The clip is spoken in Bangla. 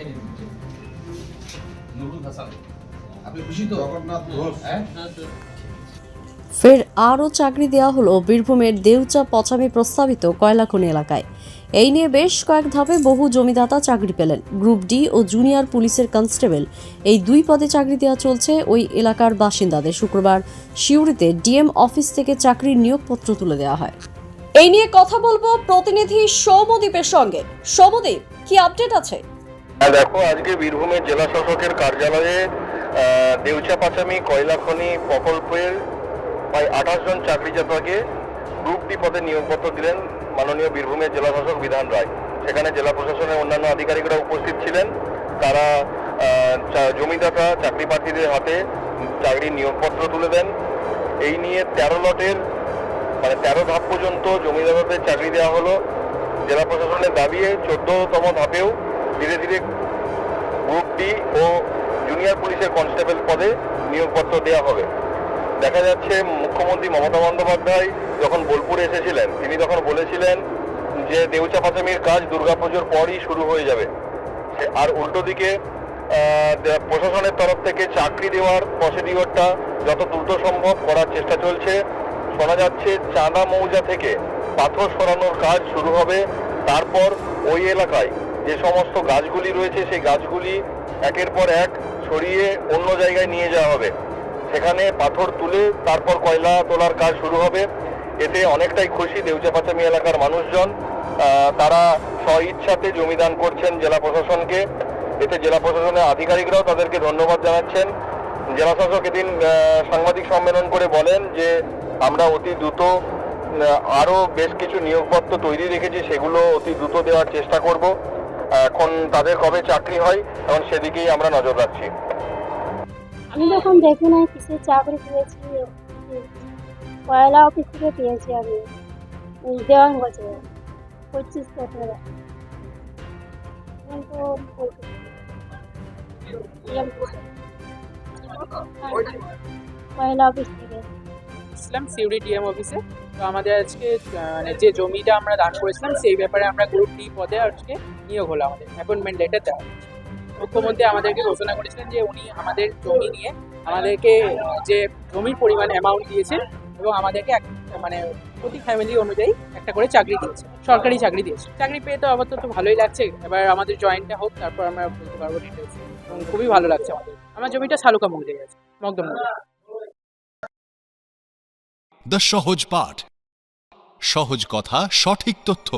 এই নিন, এই নিন। নুরুল হাসান। আপনি খুশি তো? জগন্নাথ ঘোষ। হ্যাঁ ফের আরও চাকরি দেওয়া হলো বীরভূমের দেউচা পচামে প্রস্তাবিত কয়লাখনি এলাকায়। এই নিয়ে বেশ কয়েক ধাপে বহু জমিদাতা চাকরি পেলেন। গ্রুপ ডি ও জুনিয়র পুলিশের কনস্টেবল। এই দুই পদে চাকরি দেওয়া চলছে ওই এলাকার বাসিন্দাদের। শুক্রবার সিউড়িতে ডিএম অফিস থেকে চাকরির নিয়োগপত্র তুলে দেওয়া হয়। এই নিয়ে কথা বলব প্রতিনিধি সৌমদীপের সঙ্গে। সৌমদীপ কি আপডেট আছে? হ্যাঁ দেখো, আজকে বীরভূমের জেলা শাসকের কার্যালয়ে দেউচা পাচামি, কয়লা খনি প্রকল্পের প্রায় আঠাশ জন চাকরিদাতাকে গ্রুপ ডি পদে নিয়োগপত্র দিলেন মাননীয় বীরভূমের জেলা শাসক বিধান রায়। সেখানে জেলা প্রশাসনের অন্যান্য আধিকারিকরা উপস্থিত ছিলেন। তারা জমিদাতা, চাকরি প্রার্থীদের হাতে চাকরির নিয়োগপত্র তুলে দেন। এই নিয়ে তেরো লটের মানে তেরো ধাপ পর্যন্ত জমিদাতাদের চাকরি দেওয়া হলো। জেলা প্রশাসনের দাবি, চোদ্দতম ধাপেও ধীরে ধীরে গ্রুপ ডি ও জুনিয়র পুলিশের কনস্টেবল পদে নিয়োগপত্র দেওয়া হবে। দেখা যাচ্ছে মুখ্যমন্ত্রী মমতা বন্দ্যোপাধ্যায় যখন বোলপুরে এসেছিলেন, তিনি তখন বলেছিলেন যে দেউচা পাচামির কাজ দুর্গাপুজোর পরই শুরু হয়ে যাবে। আর উল্টো দিকে প্রশাসনের তরফ থেকে চাকরি দেওয়ার প্রসিডিওরটা যত দ্রুত সম্ভব করার চেষ্টা চলছে। শোনা যাচ্ছে চাঁদা মৌজা থেকে পাথর সরানোর কাজ শুরু হবে। তারপর ওই এলাকায় যে সমস্ত গাছগুলি রয়েছে, সেই গাছগুলি একের পর এক সরিয়ে অন্য জায়গায় নিয়ে যাওয়া হবে। সেখানে পাথর তুলে তারপর কয়লা তোলার কাজ শুরু হবে। এতে অনেকটাই খুশি দেউচা পাচামি এলাকার মানুষজন। তারা স্ব ইচ্ছাতে জমিদান করছেন জেলা প্রশাসনকে। এতে জেলা প্রশাসনের আধিকারিকরাও তাদেরকে ধন্যবাদ জানাচ্ছেন। জেলা শাসক এদিন সাংবাদিক সম্মেলন করে বলেন যে, আমরা অতি দ্রুত আরও বেশ কিছু নিয়োগপত্র তৈরি রেখেছি, সেগুলো অতি দ্রুত দেওয়ার চেষ্টা করব। এখন তাদের কবে চাকরি হয় এখন সেদিকেই আমরা নজর রাখছি। আমি যখন দেখি না কিসের চাকরি পেয়েছি কয়লা অফিস থেকে পেয়েছি আমি। ওই দেওয়ানগঞ্জে পঁচিশ কয়লা অফিস থেকে। এসেছিলাম সিউড়ি ডিএম অফিসে। তো আমাদের আজকে মানে যে জমিটা আমরা দান করেছিলাম সেই ব্যাপারে আমরা গ্রুপ ডি পদে আজকে নিয়োগ হলো আমাদের অ্যাপয়েন্টমেন্ট লেটার দেওয়া। মুখ্যমন্ত্রী আমাদেরকে ঘোষণা করেছিলেন যে উনি আমাদের জমি নিয়ে আমাদেরকে যে জমির পরিমাণ অ্যামাউন্ট দিয়েছেন এবং আমাদেরকে এক মানে প্রতি ফ্যামিলি অনুযায়ী একটা করে চাকরি দিয়েছে, সরকারি চাকরি দিয়েছে। চাকরি পেয়ে তো আবার তো ভালোই লাগছে। এবার আমাদের জয়েন্টটা হোক, তারপর আমরা বলতে পারব ডিটেলস এবং খুবই ভালো লাগছে আমাদের। আমার জমিটা শালুকা মৌজে গেছে মকদম দ্য সহজ পাঠ, সহজ কথা, সঠিক তথ্য।